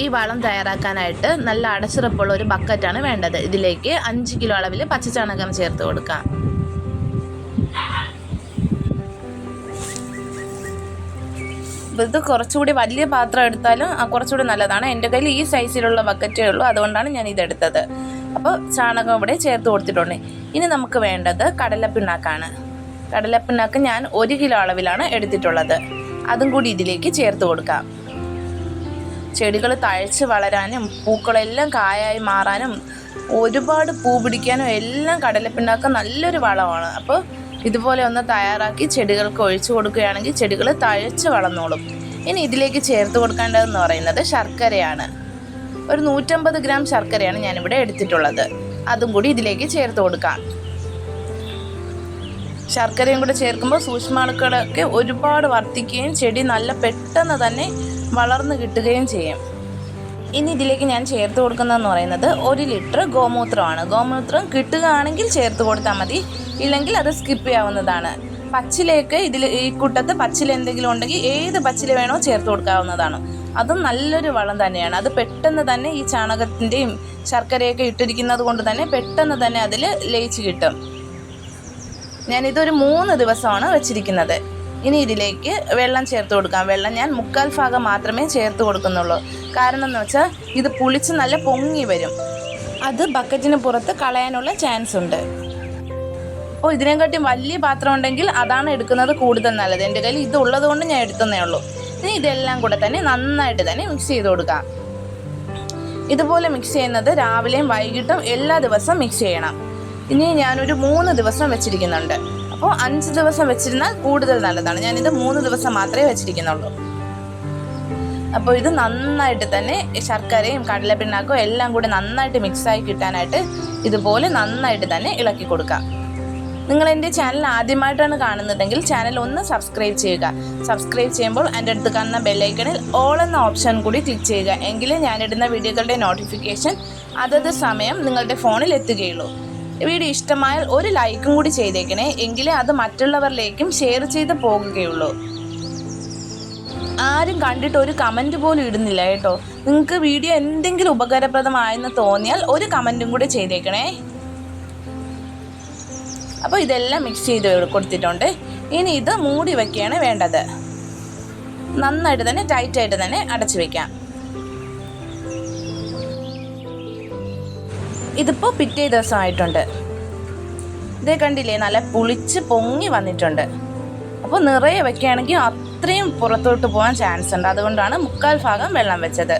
ഈ വളം തയ്യാറാക്കാനായിട്ട് നല്ല അടച്ചുറപ്പുള്ള ഒരു ബക്കറ്റാണ് വേണ്ടത്. ഇതിലേക്ക് അഞ്ച് കിലോ അളവിൽ പച്ചച്ചാണകം ചേർത്ത് കൊടുക്കാം. ഇത് കുറച്ചുകൂടി വലിയ പാത്രം എടുത്താലും കുറച്ചുകൂടി നല്ലതാണ്. എന്റെ കയ്യിൽ ഈ സൈസിലുള്ള ബക്കറ്റേ ഉള്ളൂ. അതുകൊണ്ടാണ് ഞാൻ ഇതെടുത്തത്. അപ്പോൾ ചാണകം ഇവിടെ ചേർത്ത് കൊടുത്തിട്ടുണ്ട്. ഇനി നമുക്ക് വേണ്ടത് കടലപ്പിണ്ണാക്കാണ്. കടലപ്പിണ്ണാക്ക് ഞാൻ ഒരു കിലോ അളവിലാണ് എടുത്തിട്ടുള്ളത്. അതും കൂടി ഇതിലേക്ക് ചേർത്ത് കൊടുക്കാം. ചെടികൾ തഴച്ച് വളരാനും പൂക്കളെല്ലാം കായായി മാറാനും ഒരുപാട് പൂ പിടിക്കാനും എല്ലാം കടലപ്പിണ്ണാക്ക് നല്ലൊരു വളമാണ്. അപ്പോൾ ഇതുപോലെ ഒന്ന് തയ്യാറാക്കി ചെടികൾക്ക് ഒഴിച്ചു കൊടുക്കുകയാണെങ്കിൽ ചെടികൾ തഴച്ച് വളർന്നോളും. ഇനി ഇതിലേക്ക് ചേർത്ത് കൊടുക്കേണ്ടതെന്ന് പറയുന്നത് ശർക്കരയാണ്. ഒരു നൂറ്റമ്പത് ഗ്രാം ശർക്കരയാണ് ഞാനിവിടെ എടുത്തിട്ടുള്ളത്. അതും കൂടി ഇതിലേക്ക് ചേർത്ത് കൊടുക്കാം. ശർക്കരയും കൂടെ ചേർക്കുമ്പോൾ സൂക്ഷ്മാണുക്കളൊക്കെ ഒരുപാട് വർദ്ധിക്കുകയും ചെടി നല്ല പെട്ടെന്ന് തന്നെ വളർന്നു കിട്ടുകയും ചെയ്യും. ഇനി ഇതിലേക്ക് ഞാൻ ചേർത്ത് കൊടുക്കുന്നതെന്ന് പറയുന്നത് ഒരു ലിറ്റർ ഗോമൂത്രമാണ്. ഗോമൂത്രം കിട്ടുകയാണെങ്കിൽ ചേർത്ത് കൊടുത്താൽ മതി. ഇല്ലെങ്കിൽ അത് സ്കിപ്പ് ചെയ്യാവുന്നതാണ്. പച്ചിലേക്ക് ഇതിൽ ഈ കൂട്ടത്ത് പച്ചില എന്തെങ്കിലും ഉണ്ടെങ്കിൽ ഏത് പച്ചില വേണോ ചേർത്ത് കൊടുക്കാവുന്നതാണ്. അതും നല്ലൊരു വളം തന്നെയാണ്. അത് പെട്ടെന്ന് തന്നെ ഈ ചാണകത്തിന്റെയും ശർക്കരയൊക്കെ ഇട്ടിരിക്കുന്നത് കൊണ്ട് തന്നെ പെട്ടെന്ന് തന്നെ അതിൽ ലയിച്ച് കിട്ടും. ഞാനിതൊരു മൂന്ന് ദിവസമാണ് വെച്ചിരിക്കുന്നത്. ഇനി ഇതിലേക്ക് വെള്ളം ചേർത്ത് കൊടുക്കാം. വെള്ളം ഞാൻ മുക്കാൽ ഭാഗം മാത്രമേ ചേർത്ത് കൊടുക്കുന്നുള്ളൂ. കാരണം എന്ന് വെച്ചാൽ ഇത് പുളിച്ച് നല്ല പൊങ്ങി വരും. അത് ബക്കറ്റിന് പുറത്ത് കളയാനുള്ള ചാൻസ് ഉണ്ട്. അപ്പോൾ ഇതിനെക്കാട്ടി വലിയ പാത്രം ഉണ്ടെങ്കിൽ അതാണ് എടുക്കുന്നത് കൂടുതൽ നല്ലത്. എന്റെ കയ്യിൽ ഇത് കൊണ്ട് ഞാൻ എടുത്തതേ ഉള്ളൂ. ഇനി ഇതെല്ലാം കൂടെ തന്നെ നന്നായിട്ട് തന്നെ മിക്സ് ചെയ്ത് കൊടുക്കാം. ഇതുപോലെ മിക്സ് ചെയ്യുന്നത് രാവിലെയും വൈകിട്ടും എല്ലാ ദിവസവും മിക്സ് ചെയ്യണം. ഇനി ഞാനൊരു മൂന്ന് ദിവസം വെച്ചിരിക്കുന്നുണ്ട്. അപ്പോൾ അഞ്ച് ദിവസം വെച്ചിരുന്നാൽ കൂടുതൽ നല്ലതാണ്. ഞാനിത് മൂന്ന് ദിവസം മാത്രമേ വെച്ചിരിക്കുന്നുള്ളൂ. അപ്പോൾ ഇത് നന്നായിട്ട് തന്നെ ശർക്കരയും കടലപ്പിണ്ണാക്കും എല്ലാം കൂടി നന്നായിട്ട് മിക്സായി കിട്ടാനായിട്ട് ഇതുപോലെ നന്നായിട്ട് തന്നെ ഇളക്കി കൊടുക്കാം. നിങ്ങൾ എന്റെ ചാനൽ ആദ്യമായിട്ടാണ് കാണുന്നതെങ്കിൽ ചാനൽ ഒന്ന് സബ്സ്ക്രൈബ് ചെയ്യുക. സബ്സ്ക്രൈബ് ചെയ്യുമ്പോൾ എന്റെ അടുത്ത് കാണുന്ന ബെല്ലൈക്കണിൽ ഓൾ എന്ന ഓപ്ഷൻ കൂടി ക്ലിക്ക് ചെയ്യുക. എങ്കിലേ ഞാനിടുന്ന വീഡിയോകളുടെ നോട്ടിഫിക്കേഷൻ അതത് സമയം നിങ്ങളുടെ ഫോണിൽ എത്തുകയുള്ളൂ. വീഡിയോ ഇഷ്ടമായാൽ ഒരു ലൈക്കും കൂടി ചെയ്തേക്കണേ. എങ്കിലേ അത് മറ്റുള്ളവരിലേക്കും ഷെയർ ചെയ്ത് പോകുകയുള്ളൂ. ആരും കണ്ടിട്ട് ഒരു കമന്റ് പോലും ഇടുന്നില്ല കേട്ടോ. നിങ്ങൾക്ക് വീഡിയോ എന്തെങ്കിലും ഉപകാരപ്രദമായെന്ന് തോന്നിയാൽ ഒരു കമന്റും കൂടി ചെയ്തേക്കണേ. അപ്പോൾ ഇതെല്ലാം മിക്സ് ചെയ്ത് കൊടുത്തിട്ടുണ്ട്. ഇനി ഇത് മൂടി വയ്ക്കുകയാണ് വേണ്ടത്. നന്നായിട്ട് തന്നെ ടൈറ്റായിട്ട് തന്നെ അടച്ചു വെക്കാം. ഇതിപ്പോൾ പിറ്റേ ദിവസമായിട്ടുണ്ട്. ഇതേ കണ്ടില്ലേ നല്ല പുളിച്ച് പൊങ്ങി വന്നിട്ടുണ്ട്. അപ്പോൾ നിറയെ വെക്കുകയാണെങ്കിൽ അത്രയും പുറത്തോട്ട് പോകാൻ ചാൻസ് ഉണ്ട്. അതുകൊണ്ടാണ് മുക്കാൽ ഭാഗം വെള്ളം വെച്ചത്.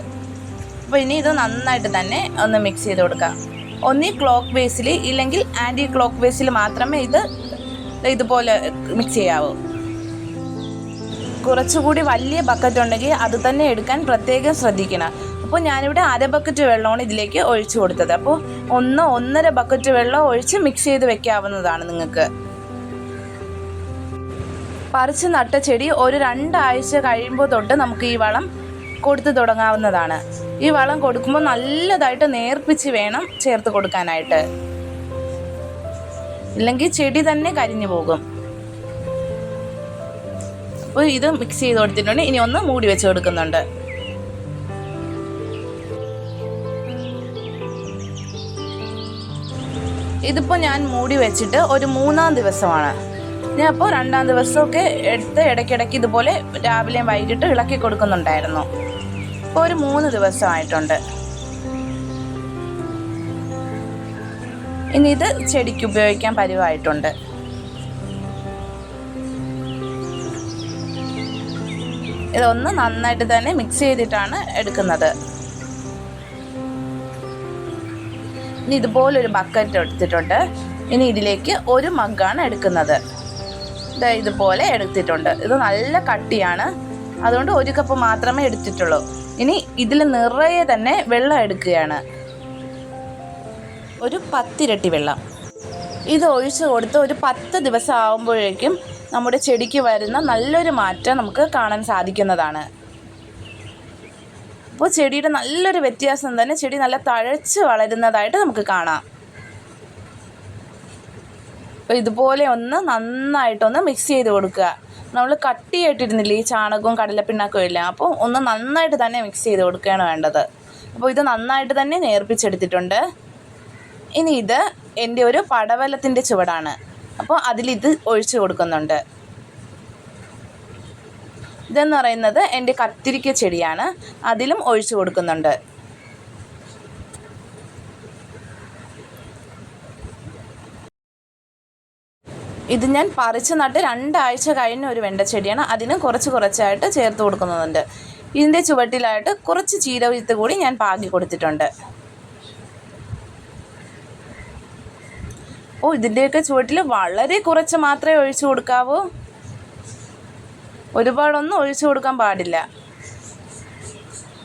അപ്പോൾ ഇനി ഇത് നന്നായിട്ട് തന്നെ ഒന്ന് മിക്സ് ചെയ്ത് കൊടുക്കാം. ഒന്നീ ക്ലോക്ക് വേസിൽ ഇല്ലെങ്കിൽ ആന്റി ക്ലോക്ക് വേസിൽ മാത്രമേ ഇത് ഇതുപോലെ മിക്സ് ചെയ്യാവൂ. കുറച്ചുകൂടി വലിയ ബക്കറ്റ് ഉണ്ടെങ്കിൽ അത് തന്നെ എടുക്കാൻ പ്രത്യേകം ശ്രദ്ധിക്കണം. അപ്പോൾ ഞാനിവിടെ അര ബക്കറ്റ് വെള്ളമാണ് ഇതിലേക്ക് ഒഴിച്ചു കൊടുത്തത്. അപ്പോൾ ഒന്ന് ഒന്നര ബക്കറ്റ് വെള്ളം ഒഴിച്ച് മിക്സ് ചെയ്ത് വെക്കാവുന്നതാണ് നിങ്ങൾക്ക്. പറിച്ച് നട്ട ചെടി ഒരു രണ്ടാഴ്ച കഴിയുമ്പോൾ തൊട്ട് നമുക്ക് ഈ വളം കൊടുത്തു തുടങ്ങാവുന്നതാണ്. ഈ വളം കൊടുക്കുമ്പോൾ നല്ലതായിട്ട് നേർപ്പിച്ച് വേണം ചേർത്ത് കൊടുക്കാനായിട്ട്. ഇല്ലെങ്കിൽ ചെടി തന്നെ കരിഞ്ഞു പോകും. അപ്പോൾ ഇത് മിക്സ് ചെയ്ത് കൊടുത്തിട്ടുണ്ട്. ഇനി ഒന്ന് മൂടി വെച്ച് കൊടുക്കുന്നുണ്ട്. ഇതിപ്പോൾ ഞാൻ മൂടി വെച്ചിട്ട് ഒരു മൂന്നാം ദിവസമാണ്. ഞാൻ അപ്പോൾ രണ്ടാം ദിവസമൊക്കെ എടുത്ത് ഇടയ്ക്കിടയ്ക്ക് ഇതുപോലെ രാവിലെയും വൈകിട്ട് ഇളക്കി കൊടുക്കുന്നുണ്ടായിരുന്നു. ഇപ്പോൾ ഒരു മൂന്ന് ദിവസമായിട്ടുണ്ട്. ഇനി ഇത് ചെടിക്ക് ഉപയോഗിക്കാൻ പരിവായിട്ടുണ്ട്. ഇതൊന്ന് നന്നായിട്ട് തന്നെ മിക്സ് ചെയ്തിട്ടാണ് എടുക്കുന്നത്. ഇനി ഇതുപോലൊരു ബക്കറ്റ് എടുത്തിട്ടുണ്ട്. ഇനി ഇതിലേക്ക് ഒരു മഗ്ഗാണ് എടുക്കുന്നത്. ഇതാ ഇതുപോലെ എടുത്തിട്ടുണ്ട്. ഇത് നല്ല കട്ടിയാണ്. അതുകൊണ്ട് ഒരു കപ്പ് മാത്രമേ എടുത്തിട്ടുള്ളൂ. ഇനി ഇതിൽ നിറയെ തന്നെ വെള്ളം എടുക്കുകയാണ്. ഒരു പത്തിരട്ടി വെള്ളം. ഇത് ഒഴിച്ച് കൊടുത്ത് ഒരു പത്ത് ദിവസം ആകുമ്പോഴേക്കും നമ്മുടെ ചെടിക്ക് വരുന്ന നല്ലൊരു മാറ്റം നമുക്ക് കാണാൻ സാധിക്കുന്നതാണ്. അപ്പോൾ ചെടിയുടെ നല്ലൊരു വ്യത്യാസം തന്നെ ചെടി നല്ല തഴച്ച് വളരുന്നതായിട്ട് നമുക്ക് കാണാം. അപ്പോൾ ഇതുപോലെ ഒന്ന് നന്നായിട്ടൊന്ന് മിക്സ് ചെയ്ത് കൊടുക്കുക. നമ്മൾ കട്ടിയായിട്ടിരുന്നില്ലേ ഈ ചാണകവും കടലപ്പിണ്ണാക്കും ഇല്ല അപ്പോൾ ഒന്ന് നന്നായിട്ട് തന്നെ മിക്സ് ചെയ്ത് കൊടുക്കുകയാണ് വേണ്ടത്. അപ്പോൾ ഇത് നന്നായിട്ട് തന്നെ നേർപ്പിച്ചെടുത്തിട്ടുണ്ട്. ഇനി ഇത് എന്റെ ഒരു പടവലത്തിന്റെ ചുവടാണ്. അപ്പോൾ അതിലിത് ഒഴിച്ചു കൊടുക്കുന്നുണ്ട്. ഇതെന്ന് പറയുന്നത് എന്റെ കത്തിരിക്ക ചെടിയാണ്. അതിലും ഒഴിച്ചു കൊടുക്കുന്നുണ്ട്. ഇത് ഞാൻ പറിച്ച് നട്ട് രണ്ടാഴ്ച കഴിഞ്ഞ ഒരു വെണ്ടച്ചെടിയാണ് അതിന് കുറച്ച് കുറച്ചായിട്ട് ചേർത്ത് കൊടുക്കുന്നുണ്ട്. ഇതിന്റെ ചുവട്ടിലായിട്ട് കുറച്ച് ചീരവിത്ത് കൂടി ഞാൻ പാകി കൊടുത്തിട്ടുണ്ട്. ഓ ഇതിന്റെയൊക്കെ ചുവട്ടിൽ വളരെ കുറച്ച് മാത്രമേ ഒഴിച്ചു കൊടുക്കാവൂ. ഒരുപാടൊന്നും ഒഴിച്ചു കൊടുക്കാൻ പാടില്ല.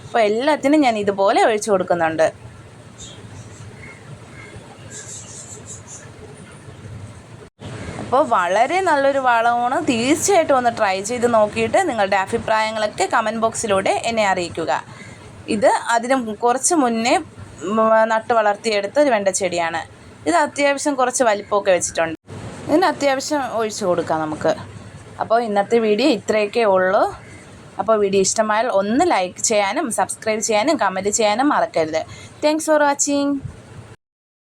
അപ്പോൾ എല്ലാത്തിനും ഞാൻ ഇതുപോലെ ഒഴിച്ചു കൊടുക്കുന്നുണ്ട്. അപ്പോൾ വളരെ നല്ലൊരു വളമാണ്. തീർച്ചയായിട്ടും ഒന്ന് ട്രൈ ചെയ്ത് നോക്കിയിട്ട് നിങ്ങളുടെ അഭിപ്രായങ്ങളൊക്കെ കമന്റ് ബോക്സിലൂടെ എന്നെ അറിയിക്കുക. ഇത് അതിന് കുറച്ച് മുന്നേ നട്ട് വളർത്തിയെടുത്ത ഒരു വെണ്ടച്ചെടിയാണ് ഇത് അത്യാവശ്യം കുറച്ച് വലിപ്പമൊക്കെ വെച്ചിട്ടുണ്ട്. ഇതിന് അത്യാവശ്യം ഒഴിച്ചു കൊടുക്കാം നമുക്ക്. അപ്പോൾ ഇന്നത്തെ വീഡിയോ ഇത്രയൊക്കെ ഉള്ളൂ. അപ്പോൾ വീഡിയോ ഇഷ്ടമായാൽ ഒന്ന് ലൈക്ക് ചെയ്യാനും സബ്സ്ക്രൈബ് ചെയ്യാനും കമന്റ് ചെയ്യാനും മറക്കരുത്. Thanks for watching